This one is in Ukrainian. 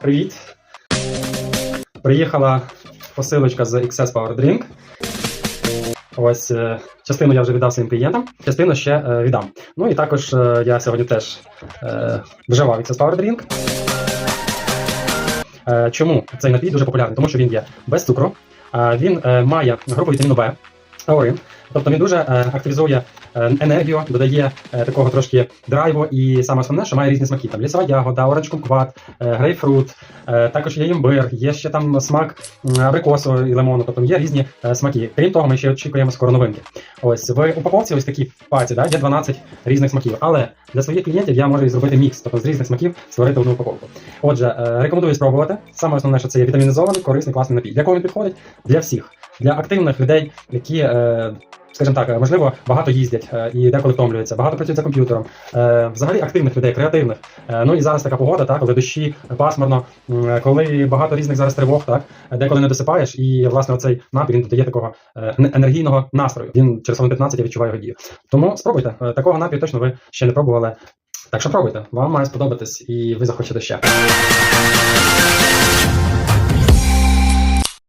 Привіт! Приїхала посилочка з XS Power Drink. Ось е, частину я вже віддав своїм клієнтам, частину ще е, віддам. Ну і також е, я сьогодні теж е, вживав XS Power Drink. Е, чому цей напій дуже популярний? Тому що він є без цукру, е, він е, має групу вітаміну В, аурин, тобто він дуже е, активізує е, енергію, додає е, такого трошки драйву, і саме основне, що має різні смаки. Там лісова ягода, оранж кумкват, е, грейпфрут, е, також є імбир, є ще там смак абрикосу і лимону, тобто є різні е, смаки. Крім того, ми ще очікуємо скоро новинки. Ось в упаковці ось такі паці, да, є 12 різних смаків. Але для своїх клієнтів я можу і зробити мікс, тобто з різних смаків створити одну упаковку. Отже, е, рекомендую спробувати. Саме основне, що це є вітамінізований, корисний, класний напій. Для кого він підходить? Для всіх, для активних людей, які. е, Скажімо так, можливо, багато їздять е, і деколи втомлюються, багато працюють за комп'ютером. Е, Взагалі активних людей, креативних. Ну і зараз така погода, так, коли дощі, пасмурно, коли багато різних зараз тривог, так, деколи не досипаєш, і власне оцей напій він додає такого енергійного настрою. Він через хвилин 15 я відчуваю його дію. Тому спробуйте. Такого напію точно ви ще не пробували. Так що пробуйте, вам має сподобатись, і ви захочете ще.